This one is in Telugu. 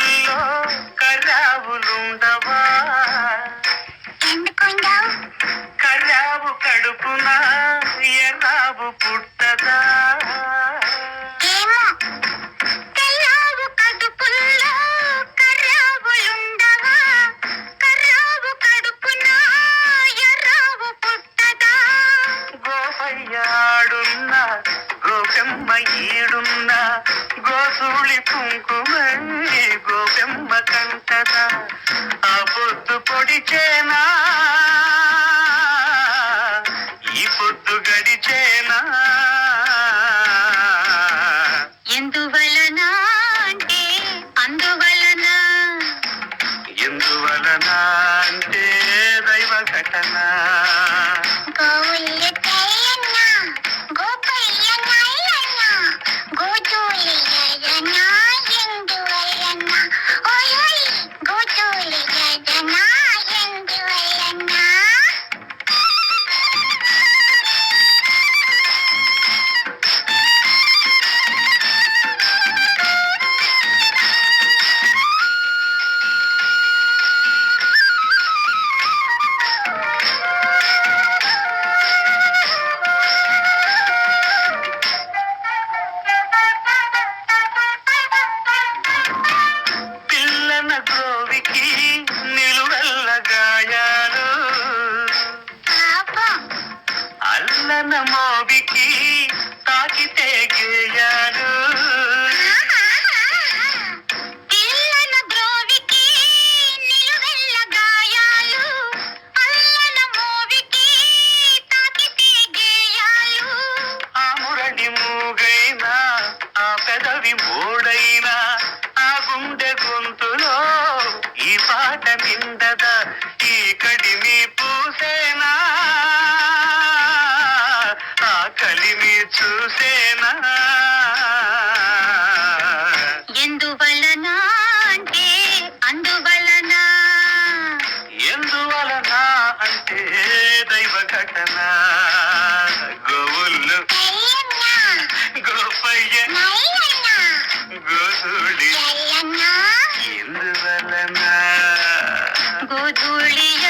కరావుల్లో కరావులుండవా కరావు కడుపున? ఎరావు పుట్టదా? సూళి కుంకుమంగి గోపెమ్మ కంటద ఆ పొద్దు పొడిచేనా? ఈ పొద్దు గడిచేనా? ఎందువలన అంటే అందువలన? ఎందువలన అంటే దైవ ఘటన? గోవులు గోపయ్య గోధుడి ఎందువలన గోధుడియ